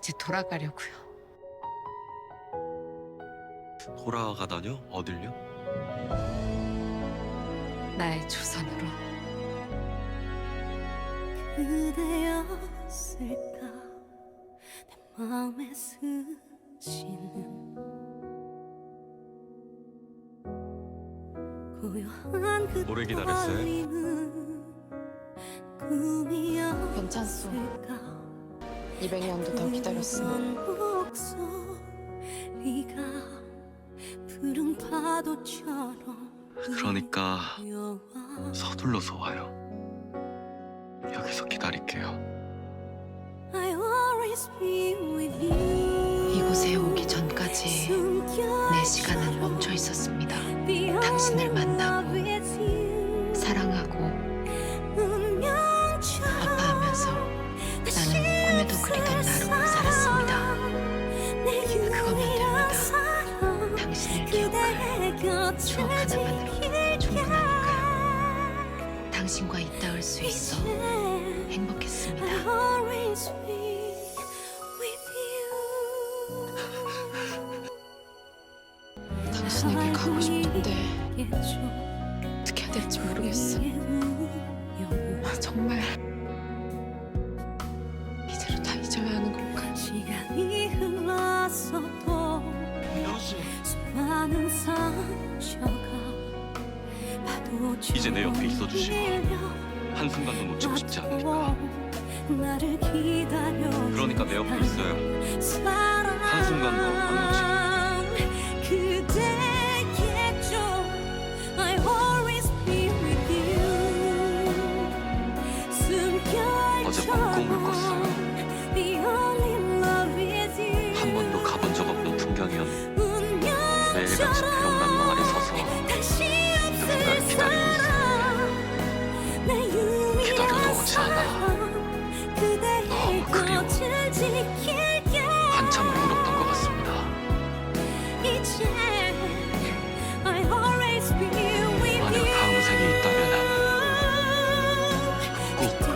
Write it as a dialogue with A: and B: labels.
A: 이제 돌아가려고요.
B: 돌아가다뇨? 어딜요?
A: 나의 조선으로.
C: 그대였을까 내 마음에 스치는 고요한 그
B: 오래 기다렸어요?
C: 떨림은 꿈이었을까
A: 괜찮소. 200년도 더
C: 파도처럼
B: 그러니까. 서둘러서 와요. 여기서 기다릴게요.
A: 이곳에 오기 전까지 내 시간은 멈춰 있었습니다. 당신을 만나고 사랑하고 추억 하나만으로 충분하니까요. 당신과 있다울 수 있어 행복했습니다. 당신에게 가고 싶은데 어
B: 이제 내 옆에 있어 주시고 한순간도 놓치고 싶지 않으니까. 그러니까 내 옆에 있어요. 한순간도 안
C: you
B: 어젯밤 꿈을 꿨어요. 그리워. 한참을 울었던 것 같습니다. 만약 다음 생에 있다면 꼭